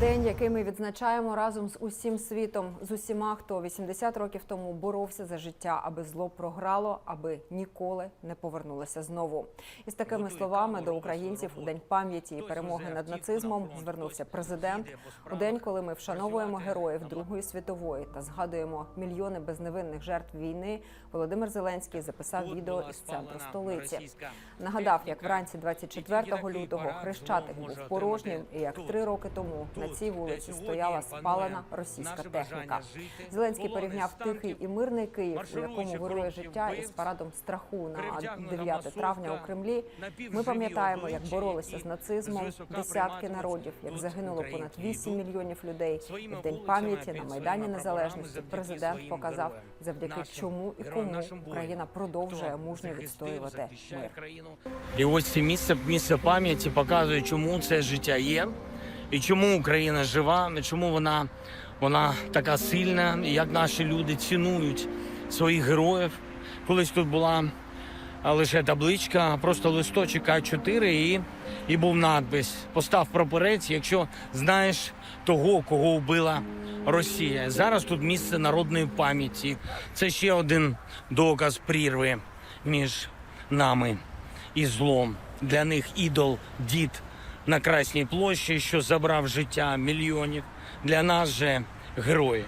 День, який ми відзначаємо разом з усім світом, з усіма, хто 80 років тому боровся за життя, аби зло програло, аби ніколи не повернулося знову. І з такими словами до українців у день пам'яті і перемоги над нацизмом звернувся президент. У день, коли ми вшановуємо героїв Другої світової та згадуємо мільйони безневинних жертв війни. Володимир Зеленський записав відео із центру столиці. Нагадав, як вранці 24 лютого хрещатик був порожнім, і як три роки тому на цій вулиці стояла спалена російська техніка. Зеленський порівняв тихий і мирний Київ, у якому вирує життя, із парадом страху на 9 травня у Кремлі. Ми пам'ятаємо, як боролися з нацизмом десятки народів, як загинуло понад 8 мільйонів людей. І в день пам'яті на майдані незалежності президент показав, завдяки чому і кому Україна продовжує мужньо відстоювати мир. І ось це місце, місце пам'яті показує, чому це життя є, і чому Україна жива, і чому вона, вона така сильна, і як наші люди цінують своїх героїв. Колись тут була лише табличка, просто листочок А4 і, і був надпис Постав прапорець, якщо знаєш того, кого вбила Росія. Зараз тут місце народної пам'яті. Це ще один доказ прірви між нами і злом. Для них ідол дід на Красній площі, що забрав життя мільйонів. Для нас же герої.